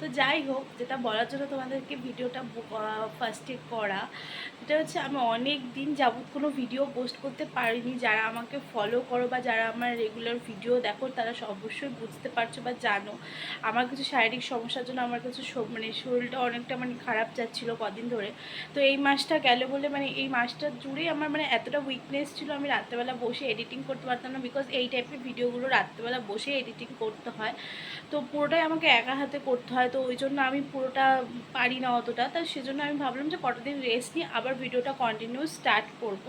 তো যাই হোক যেটা বলার জন্য তোমাদেরকে ভিডিওটা ফার্স্টে করা। সেটা হচ্ছে আমি অনেক দিন যাবত কোনো ভিডিও পোস্ট করতে পারিনি। যারা আমাকে ফলো করো বা যারা আমার রেগুলার ভিডিও দেখো, তারা অবশ্যই বুঝতে পারছ বা জানো। আমার কিছু শারীরিক সমস্যার জন্য আমার কিছু মানে শরীরটা অনেকটা মানে খারাপ যাচ্ছিল কদিন ধরে। তো এই মাসটা গেল বলে মানে এই মাসটা জুড়েই আমার মানে এতটা উইকনেস ছিল আমি রাত্রেবেলা বসে এডিটিং করতে পারতাম না বিকজ এই টাইপের ভিডিওগুলো রাত্রেবেলা বসে এডিটিং করতে হয়। তো পুরোটাই আমাকে একা হাতে করতে হয়। তো ওই জন্য আমি পুরোটা পারি না অতটা। তো সেজন্য আমি ভাবলাম যে কটা দিন রেস্ট নিয়ে আবার ভিডিওটা কন্টিনিউ স্টার্ট করব।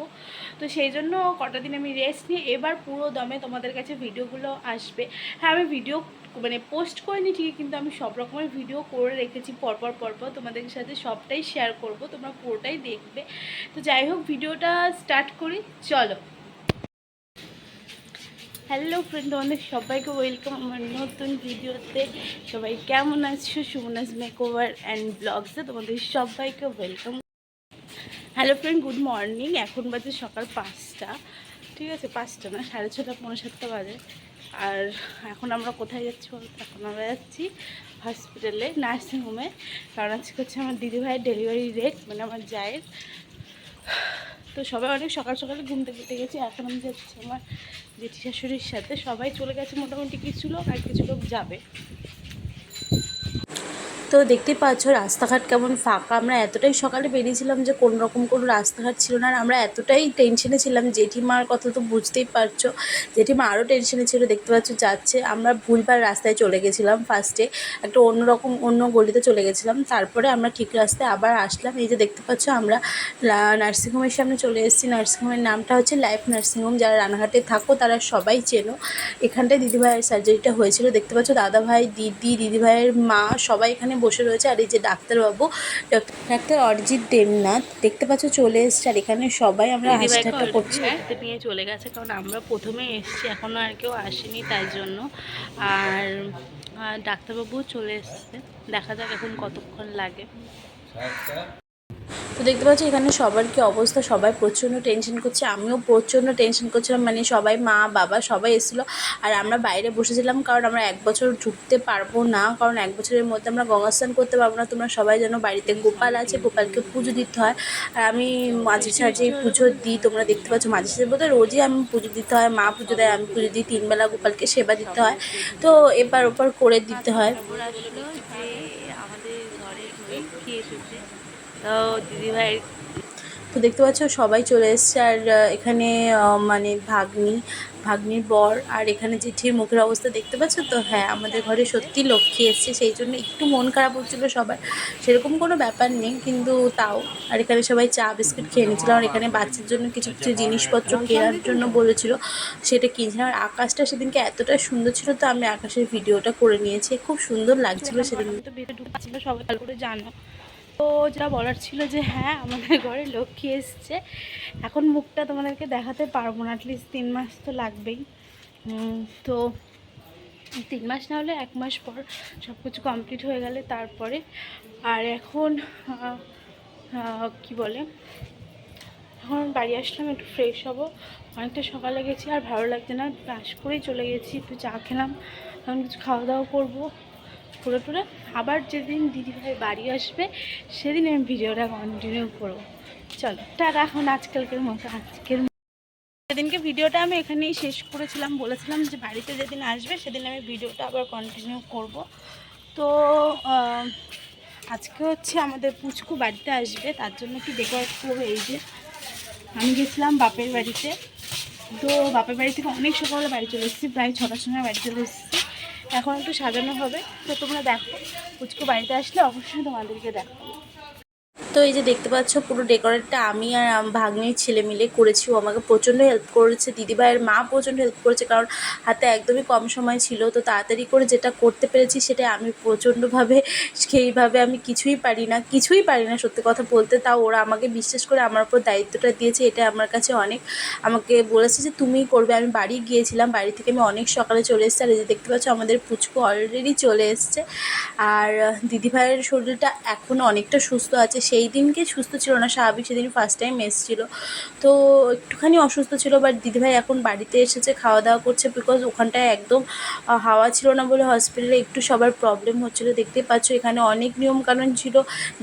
তো সেই জন্য কটা দিন আমি রেস্ট নিয়ে এবার পুরো দমে তোমাদের কাছে ভিডিওগুলো আসবে। হ্যাঁ আমি ভিডিও মানে পোস্ট করিনি ঠিকই, কিন্তু আমি সব রকমের ভিডিও করে রেখেছি, পরপর পরপর তোমাদের সাথে সবটাই শেয়ার করব, তোমরা পুরোটাই দেখবে। তো যাই হোক, ভিডিওটা স্টার্ট করি, চলো। হ্যালো ফ্রেন্ড তোমাদের সবাইকে ওয়েলকাম আমার নতুন ভিডিওতে সবাই কেমন আছো? সুমনাস মেকওভার অ্যান্ড ব্লগসে তোমাদের সবাইকে welcome hello friend good morning এখন বাজে সকাল পাঁচটা। ঠিক আছে, পাঁচটা না, সাড়ে ছটা পনেরো সাতটা বাজে। আর এখন আমরা কোথায় যাচ্ছি বলতে? এখন আমরা যাচ্ছি হসপিটালে নার্সিংহোমে কারণ আজকে হচ্ছে আমার দিদিভাইয়ের ডেলিভারি রেট মানে আমার জায়ের। তো সবাই অনেক সকাল সকালে ঘুম থেকে গেছি। এখন আমি যাচ্ছি আমার জেঠি শাশুড়ির সাথে। সবাই চলে গেছে, মোটামুটি কিছু লোক আর কিছু লোক যাবে। তো দেখতেই পাচ্ছ রাস্তাঘাট কেমন ফাঁকা। আমরা এতটাই সকালে বেরিয়েছিলাম যে কোনো রকম কোনো রাস্তাঘাট ছিল না। আর আমরা এতটাই টেনশনে ছিলাম, জেঠিমার কথা তো বুঝতেই পারছ। জেঠিমা আরও টেনশনে ছিল, দেখতে পাচ্ছ যাচ্ছে। আমরা ভুলভাল রাস্তায় চলে গেছিলাম ফার্স্টে একটা অন্যরকম, অন্য গলিতে চলে গেছিলাম। তারপরে আমরা ঠিক রাস্তায় আবার আসলাম। এই যে দেখতে পাচ্ছ আমরা নার্সিংহোমের সামনে চলে এসেছি। নার্সিংহোমের নামটা হচ্ছে লাইফ নার্সিংহোম যারা রানাঘাটে থাকো, তারা সবাই চেনো। এখানটায় দিদিভাইয়ের সার্জারিটা হয়েছিল। দেখতে পাচ্ছ দাদাভাই, দিদি, দিদিভাইয়ের মা সবাই এখানে বসে রয়েছে আর এই যে ডাক্তারবাবু ডাক্তার- ডাক্তার অরিজিৎ দেবনাথ দেখতে পাচ্ছ চলে এসছে আর এখানে সবাই আমরা করছি। নিয়ে চলে গেছে কারণ আমরা প্রথমে এসছি এখনও আর কেউ আসেনি তাই জন্য। আর আর ডাক্তারবাবু চলে এসছে দেখা যাক এখন কতক্ষণ লাগে। তো দেখতে পাচ্ছি, এখানে সবার কি অবস্থা? সবাই প্রচণ্ড টেনশন করছে। আমিও প্রচণ্ড টেনশন করছিলাম। মানে সবাই মা, বাবা সবাই এসেছিল। আর আমরা বাইরে বসেছিলাম কারণ আমরা এক বছর ঢুকতে পারব না। কারণ এক বছরের মধ্যে আমরা গঙ্গা স্নান করতে পারব না। তোমরা সবাই যেন বাড়িতে গোপাল আছে। গোপালকে পুজো দিতে হয়। আর আমি মাঝে সাঝে পুজো দিই। তোমরা দেখতে পাচ্ছ মাঝে সাঝে বলতে রোজই আমি পুজো দিতে হয়। মা পুজো দেয়, আমি পুজো দিই। তিনবেলা গোপালকে সেবা দিতে হয়। তো এবার ওপার করে দিতে হয়। আমাদের ঘরে এসেছে। তো দিদিভাই তো দেখতে পাচ্ছ সবাই চলে এসছে। আর এখানে মানে ভাগ্নি ভাগ্নির বর আর এখানে জেঠির মুখের অবস্থা দেখতে পাচ্ছ তো? হ্যাঁ আমাদের ঘরে সত্যি লক্ষ্মী এসছে সেই জন্য একটু মন খারাপ হচ্ছিল সবার। সেরকম কোনো ব্যাপার নেই কিন্তু তাও। আর এখানে সবাই চা বিস্কুট খেয়ে নিচ্ছিল আর এখানে বাচ্চার জন্য কিছু কিছু জিনিসপত্র কেনার জন্য বলেছিল। সেটা কিনছিলাম। আর আকাশটা সেদিনকে এতটা সুন্দর ছিল তো আমি আকাশের ভিডিওটা করে নিয়েছি। খুব সুন্দর লাগছিল সেদিন তো সবাই ভালো করে জানো। তো যা বলার ছিল যে হ্যাঁ আমাদের ঘরে লক্ষ্মী এসছে। এখন মুখটা তোমাদেরকে দেখাতে পারব না অ্যাটলিস্ট তিন মাস তো লাগবেই। তো তিন মাস না হলে এক মাস পর সব কিছু কমপ্লিট হয়ে গেলে তারপরে। আর এখন কি বলে? এখন বাড়ি আসলাম, একটু ফ্রেশ হব। অনেকটা সকালে গেছি, আর ভালো লাগছে না। ব্রাশ করেই চলে গেছি, একটু চা খেলাম, এখন কিছু খাওয়া দাওয়া করব। করে টুরে। আবার যেদিন দিদিভাই বাড়ি আসবে, সেদিন আমি ভিডিওটা কন্টিনিউ করব। চলো, টাটা এখন আজকালকের মতো, আজকের সেদিনকে ভিডিওটা আমি এখানেই শেষ করেছিলাম, বলেছিলাম যে বাড়িতে যেদিন আসবে, সেদিন আমি ভিডিওটা আবার কন্টিনিউ করব। তো আজকে হচ্ছে আমাদের পুচকু বাড়িতে আসবে, তার জন্য কি ডেকোরেট করব। এই যে, আমি গেছিলাম বাপের বাড়িতে। তো বাপের বাড়ি থেকে অনেক সকালে বাড়ি চলে এসেছি, প্রায় ছটার সময় বাড়ি চলে এসেছি। এখন একটু সাজানো হবে। তো তোমরা দেখো পুচকু বাড়িতে আসলে অবশ্যই তোমাদেরকে দেখাবো তো এই যে দেখতে পাচ্ছ, পুরো ডেকোরেটটা আমি আর ভাগ্নির ছেলে মিলে করেছি। ও আমাকে প্রচণ্ড হেল্প করেছে। দিদিভাইয়ের মা প্রচণ্ড হেল্প করেছে, কারণ হাতে একদমই কম সময় ছিল। তো তাড়াতাড়ি করে যেটা করতে পেরেছি সেটা আমি প্রচণ্ডভাবে, সেইভাবে আমি কিছুই পারি না, কিছুই পারি না সত্যি কথা বলতে। তাও ওরা আমাকে বিশ্বাস করে আমার উপর দায়িত্বটা দিয়েছে। এটা আমার কাছে অনেক আমাকে বলেছে যে, তুমিই করবে। আমি বাড়ি গিয়েছিলাম, বাড়ি থেকে আমি অনেক সকালে চলে এসেছি। আর এই যে দেখতে পাচ্ছ, আমাদের পুচকু অলরেডি চলে এসছে। আর দিদিভাইয়ের শরীরটা এখনও অনেকটা সুস্থ আছে। সেই যেই দিনকে সুস্থ ছিল না, স্বাভাবিক সেদিন ফার্স্ট টাইম এসেছিল। তো একটুখানি অসুস্থ ছিল বাট দিদিভাই এখন বাড়িতে এসেছে খাওয়া দাওয়া করছে বিকজ ওখানটায় একদম হাওয়া ছিল না বলে হসপিটালে একটু সবার প্রবলেম হচ্ছিল। দেখতেই পাচ্ছ এখানে অনেক নিয়মকানুন ছিল,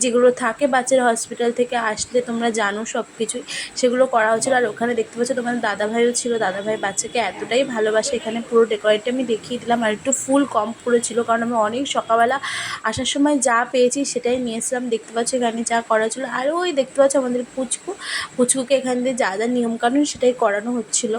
যেগুলো থাকে বাচ্চারা হসপিটাল থেকে আসলে তোমরা জানো সব কিছুই সেগুলো করা হচ্ছিল। আর ওখানে দেখতে পাচ্ছ তোমাদের দাদাভাইও ছিল, দাদাভাই বাচ্চাকে এতটাই ভালোবাসে, এখানে পুরো ডেকোরেটটা আমি দেখিয়ে দিলাম। আর একটু ফুল কম পড়েছিল কারণ আমি অনেক সকালবেলা আসার সময় যা পেয়েছি সেটাই নিয়ে এসলাম দেখতে পাচ্ছ এখানে যা করা ছিল আর ওই দেখতে পাচ্ছ আমাদের পুচকু। পুচকুকে এখান দিয়ে যা যা নিয়মকানুন সেটাই করানো হচ্ছিল।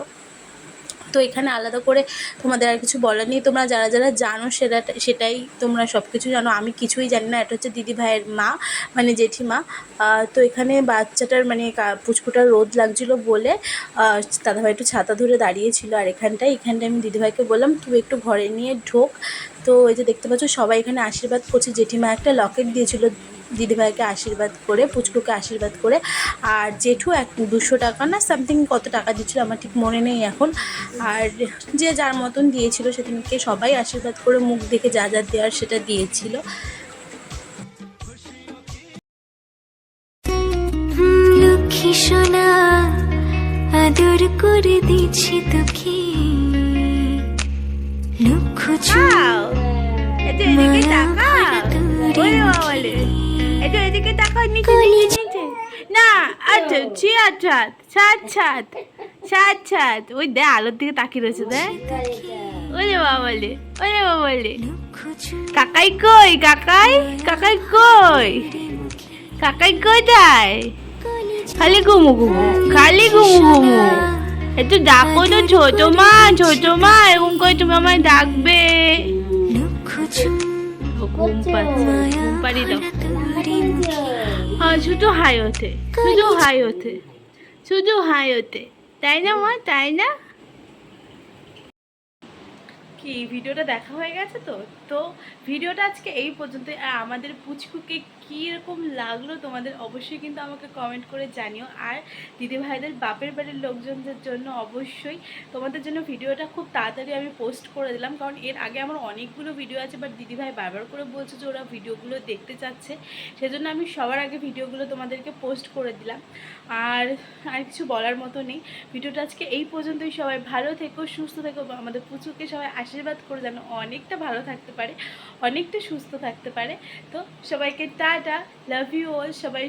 তো এখানে আলাদা করে তোমাদের আর কিছু বলার নেই। তোমরা যারা যারা জানো সেটা, সেটাই তোমরা সব কিছু জানো। আমি কিছুই জানি না। এটা হচ্ছে দিদি ভাইয়ের মা মানে জেঠিমা। তো এখানে বাচ্চাটার মানে পুচকুটার রোদ লাগছিল বলে দাদাভাই একটু ছাতা ধরে দাঁড়িয়েছিল আর এখানটায় এখানটায় আমি দিদিভাইকে বললাম, তুই একটু ঘরে নিয়ে ঢোক। তো এই যে দেখতে পাচ্ছ সবাই এখানে আশীর্বাদ করছে। জেঠিমা একটা লকেট দিয়েছিল দিদিভাইকে আশীর্বাদ করে পুচকুকে আশীর্বাদ করে। আর জেঠু এক দুশো টাকা না সামথিং কত টাকা দিচ্ছিল আমার ঠিক মনে নেই এখন। আর যে যার মতন দিয়েছিল সেদিনকে সবাই আশীর্বাদ করে মুখ দেখে যা যা দেওয়ার সেটা দিয়েছিল। সোনা আদর করে দিচ্ছি তোকে। লক্ষ এদিকে বাবালে এদিকে তাকা নিচে নিচে নিচে। না আচ্ছা ছি আচ্ছা সাত সাত সাত সাত ওই দে আলোর দিকে তাকিয়ে রয়েছে দে। ওরে বাবালে ওরে বাবালে কাকাই কই কাকাই? কাকাই কই? কাকাই কোথায় খালি ঘুমু ঘুমু খালি ঘুমু ঘুমু। একটু ডাকো তো ছোট মা ছোট মা এরকম করে তুমি আমায় ডাকবে। ঘুম পাচ্ছে ঘুম পাড়ি দাও। হ্যাঁ শুধু হাই ওঠে, শুধু হাই ওঠে, শুধু হাই ওঠে। তাই না মা? তাই না? কি ভিডিওটা দেখা হয়ে গেছে তো? তো ভিডিওটা আজকে এই পর্যন্ত আর আমাদের পুচকুকে কীরকম লাগল তোমাদের অবশ্যই কিন্তু আমাকে কমেন্ট করে জানিও। আর দিদি ভাইদের বাপের বাড়ির লোকজনদের জন্য অবশ্যই তোমাদের জন্য ভিডিওটা খুব তাড়াতাড়ি আমি পোস্ট করে দিলাম। কারণ এর আগে আমার অনেকগুলো ভিডিও আছে বাট দিদিভাই বারবার করে বলছে যে ওরা ভিডিওগুলো দেখতে চাচ্ছে। সেজন্য আমি সবার আগে ভিডিওগুলো তোমাদেরকে পোস্ট করে দিলাম। আর আর কিছু বলার মতো নেই। ভিডিওটা আজকে এই পর্যন্তই। সবাই ভালো থেকো, সুস্থ থেকো, আমাদের পুচুকে সবাই আশীর্বাদ করে যেন অনেকটা ভালো থাকতে পারে, অনেকটা সুস্থ থাকতে পারে। তো সবাইকে টাটা লাভ ইউ অল সবাই